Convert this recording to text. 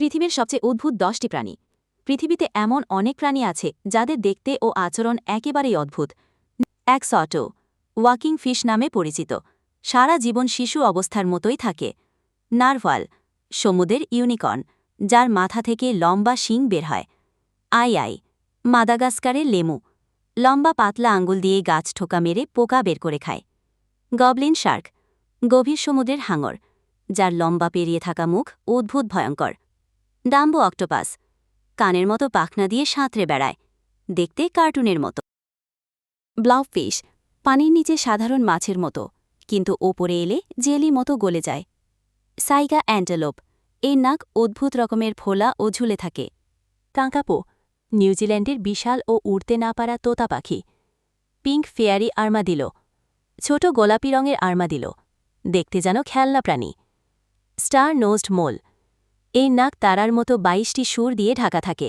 পৃথিবীর সবচেয়ে অদ্ভুত দশটি প্রাণী। পৃথিবীতে এমন অনেক প্রাণী আছে যাদের দেখতে ও আচরণ একেবারেই অদ্ভুত। এক সটো, ওয়াকিং ফিশ নামে পরিচিত। সারা জীবন শিশু অবস্থার মতোই থাকে। নারভাল সমুদ্রের ইউনিকর্ন, যার মাথা থেকে লম্বা শিং বের হয়। আই আই, মাদাগাস্কারের লেমু। লম্বা পাতলা আঙ্গুল দিয়ে গাছ ঠোকা মেরে পোকা বের করে খায়। গবলিন শার্ক, গভীর সমুদ্রের হাঙর, যার লম্বা পেরিয়ে থাকা মুখ অদ্ভুত ভয়ঙ্কর। Dumbo octopus. কানের মতো পাখনা দিয়ে সাঁতরে বেড়ায়, দেখতে কার্টুনের মতো। ব্লাউফিশ, পানির নিচে সাধারণ মাছের মতো, কিন্তু ওপরে এলে জেলি মতো গলে যায়। সাইগা অ্যান্টেলোপ, এর নাক অদ্ভুত রকমের ফোলা ও ঝুলে থাকে। কাঁকাপো নিউজিল্যান্ডের বিশাল ও উড়তে না পারা তোতা পাখি। পিঙ্ক ফেয়ারি আর্মাদিলো, ছোট গোলাপি রঙের আর্মাদিলো, দেখতে যেন খেলনা প্রাণী। স্টার নোজড মোল এই নাক তারার মতো বাইশটি সুর দিয়ে ঢাকা থাকে।